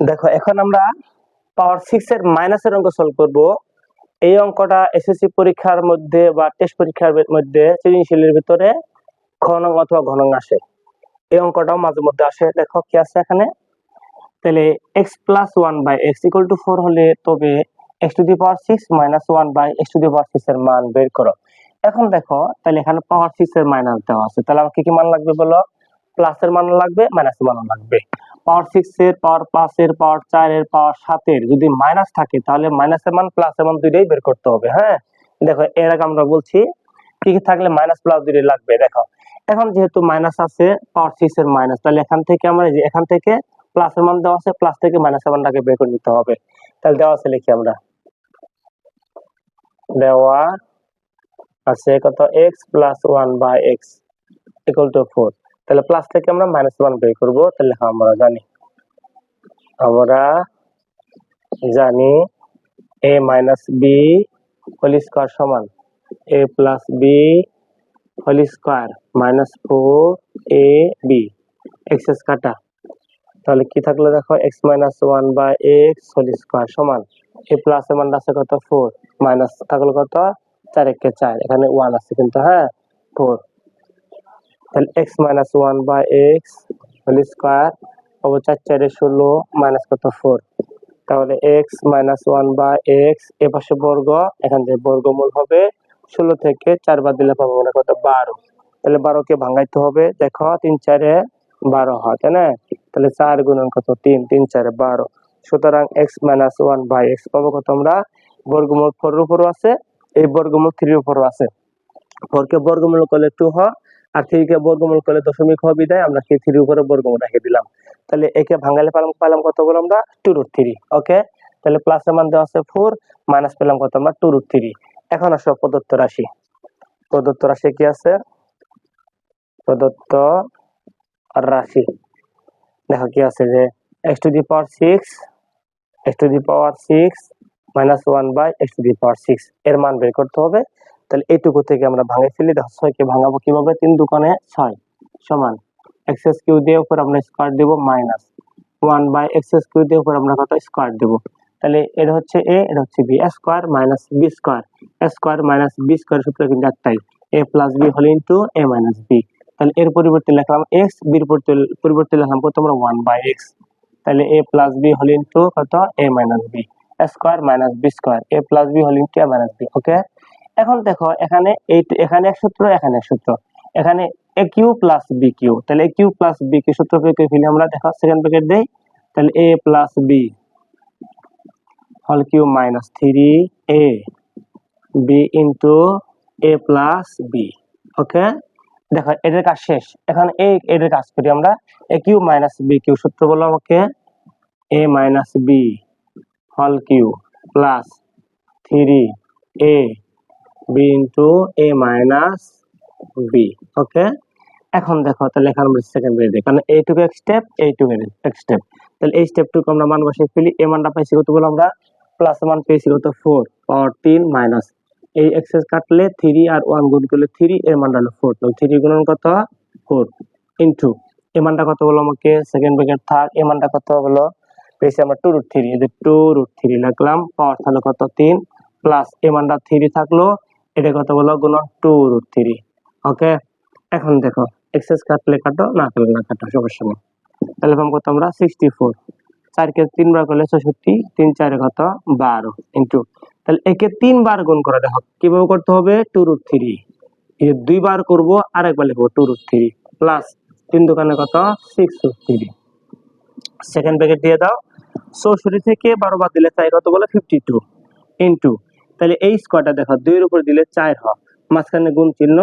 দেখো, এখন আমরা পাওয়ার সিক্স এর মাইনাসের অঙ্ক সলভ করব। এই অঙ্কটা এসএসসি পরীক্ষার মধ্যে বা টেস্ট পরীক্ষার মধ্যে সৃজনশীলের ভিতরে ঘনং অথবা ঘনং আসে। এই অঙ্কটাও মাঝে মধ্যে আসে। দেখো, কি আছে এখানে? তাহলে x plus one by x equal to four হলে তবে x to the power six minus one by x to the power six এর মান বের করো। এখন দেখো, তাহলে এখানে পাওয়ার সিক্স এর মাইনাস দেওয়া আছে। তাহলে আমার কি কি মান লাগবে বলো? প্লাস এর মান লাগবে মাইনাস এর মান লাগবে। পাওয়ার সিক্স এর, পাওয়ার পাঁচ এর, পাওয়ার চার এর, পাওয়ার সাতের যদি মাইনাস থাকে, তাহলে মাইনাস এর মান প্লাস এর মান দুইটাই বের করতে হবে হ্যাঁ? দেখো, এর আগে আমরা বলছি কি কি থাকলে মাইনাস প্লাস দুইটাই লাগবে, দেখো। এখন যেহেতু মাইনাস আছে, পাওয়ার সিক্স এর মাইনাস তাহলে এখান থেকে আমরা এখান থেকে প্লাস এর মান দেওয়া আছে প্লাস থেকে মাইনাস এর মানটাকে বের করে নিতে হবে। তাহলে দেওয়া আছে লিখি আমরা। দেওয়া আছে কত? X plus one by x equal to four তাহলে প্লাস থেকে আমরা মাইনাস ওয়ান বের করব, তাহলে আমরা জানি আমরা জানি A minus B whole square সমান A plus B whole square minus four A B x কাটা তাহলে কি থাকল দেখো x minus one by x whole square সমান এ প্লাস এর মান আছে কত? ফোর মাইনাস থাকল কত? চার একে চার, এখানে ওয়ান আছে কিন্তু হ্যাঁ ফোর তাহলে x minus one by x whole square অবর চার চারে ষোলো মাইনাস কত ফোর তাহলে x minus one by x এ পাশে বর্গ, এখান থেকে বর্গমূল হবে ষোলো থেকে চার বাদ দিলে পাবো মনে কত বারো। তাহলে বারোকে ভাঙাইতে হবে, দেখো তিন চারে বারো হয়, তাই না? তাহলে চার গুণন কত? তিন তিন চারে বারো। সুতরাং x minus one by x পাবো কত আমরা? বর্গমূল ফোর উপরও আছে, এই বর্গমূল থ্রির উপরও আছে। ফোরকে বর্গমূল করলে টু হয় আর থ্রিকে বর্গমূল করলে দশমিক হবে বিদায়, আমরা সেই থ্রির উপরে বর্গমূল রেখে দিলাম। তাহলে একে ভাঙালে পেলাম পেলাম কত বলো আমরা? টু রুট থ্রি ওকে তাহলে প্লাস এর মান দেওয়া আছে ফোর মাইনাস পেলাম কত আমরা? টু রুট থ্রি এখন আসো প্রদত্ত রাশি। প্রদত্ত রাশি কি আছে? প্রদত্ত রাশি। দেখো কি আছে যে x to the power six x to the power six minus one by x to the power six এর মান বের করতে হবে। তাহলে এইটুকু থেকে আমরা ভাঙে ফেলি। ছয়কে ভাঙাবো কীভাবে? তিন দোকানে ছয় সমান এক্সএস কিউ দিয়ে উপর আমরা স্কোয়ার দেবো minus one by x's cube দিয়ে উপর আমরা কত? স্কোয়ার দেবো। তাহলে এটা হচ্ছে এ, এটা হচ্ছে B square minus B square. Square minus B square সূত্র কিন্তু একটাই। এ প্লাস বি হল ইন্টু এ মাইনাস বি। তাহলে এর পরিবর্তে লিখলাম এক্স, বির পরিবর্তে লিখলাম কত আমরা ওয়ান বাই এক্স। তাহলে এ প্লাস বি হল ইন্টু কত? A minus B square minus B square. A plus B হল into A minus B, okay? এখন দেখো, এখানে এখানে এক সূত্র, এখানে এক সূত্র। এখানে A cube plus B cube তাহলে A cube plus B cube সূত্র প্রয়োগ করে ফেলি আমরা দেখো সেকেন্ড ব্র্যাকেট দেই। তাহলে এ প্লাস বি হল cube minus three A B into A plus B okay দেখো এটার কাজ শেষ। এখন এই এটার কাজ করি আমরা। A cube minus B cube সূত্র বলো আমাকে। এ মাইনাস বি হল cube plus three A B into A minus B okay এখন দেখো, তাহলে এখানে আমরা সেকেন্ড বের দিই, কারণ এইটুকু এক স্টেপ এইটুকু এক স্টেপ তাহলে এই স্টেপটুকু আমরা মান বসে ফেলি এ মানটা পাইছি কত বলো আমরা? প্লাস মান পেয়েছি কত? ফোর পাওয়ার তিন মাইনাস এই এক্সেস কাটলে থ্রি আর ওয়ান গুণ করলে থ্রি এর মানটা হলো ফোর থ্রি গুণন কত? ফোর ইন্টু এ মানটা কত বলো আমাকে? সেকেন্ড ব্র্যাকেট থাক এ মানটা কত বলো? পেয়েছি আমরা two root three two root three লিখলাম পাওয়ার তাহলে কত? তিন প্লাস এ মানটা থ্রি থাকল এটা কত বলো গুণন টু রুট থ্রি ওকে এখন দেখো এক্সেস কাটলে কাটো, না কাটলে না কাটো, সমস্যা নেই। তাহলে পাবো কত আমরা সিক্সটি ফোর চারকে তিনবার করলে ছষট্টি, তিন চারে কত? বারো ইন্টু তাহলে একে তিনবার গুণ করে দেখো, কীভাবে করতে হবে? টু রুট থ্রি এই দুইবার করব, আরেকবার লিখব টু রুট থ্রি প্লাস তিন দোকানে কত? Six root three second bracket দিয়ে দাও, চৌষট্টি থেকে বারো বাদ দিলে চার কত বলে? ফিফটি টু ইন্টু তাহলে এই স্কোয়ারটা দেখো, দুইয়ের উপর দিলে চার হয়। মাঝখানে গুণ চিহ্ন,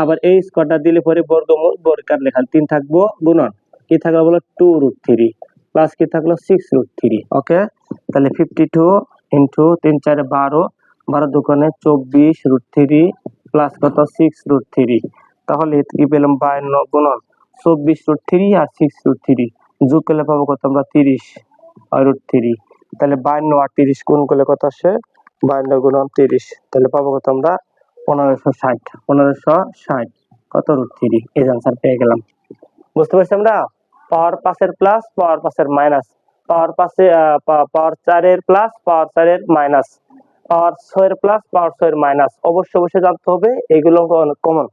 আবার এই স্কোয়ারটা দিলে পরে বর্গমূল বর্গার লেখা, তিন থাকব গুণন। কি থাকল বলো? টু রুট থ্রি প্লাস কি থাকল? সিক্স রুট থ্রি ওকে তাহলে ফিফটি টু ইন্টু তিন চারে বারো বারো দোকানে চব্বিশ রুট থ্রি প্লাস কত? সিক্স রুট থ্রি তাহলে কি পেলাম? বায়ান্ন গুণন। চব্বিশ রুট থ্রি আর সিক্স রুট থ্রি যোগ করলে পাবো কত আমরা? তিরিশ। আর রুট থ্রি তাহলে বায়ান্ন আর তিরিশ গুণ করলে কত আসে? বায়ান্ন গুণন তিরিশ। তাহলে পাবো কত আমরা? পনেরোশো ষাট। পনেরোশো ষাট। কত রুট থ্রি এই আনসার পেয়ে গেলাম। বুঝতে পারছি আমরা? পাওয়ার পাসের প্লাস পাওয়ার পাসের মাইনাস পাওয়ার পাশে পাওয়ার চারের প্লাস পাওয়ার চারের মাইনাস পাওয়ার ছয়ের প্লাস পাওয়ার ছয়ের মাইনাস অবশ্যই অবশ্যই জানতে হবে, এগুলো কমন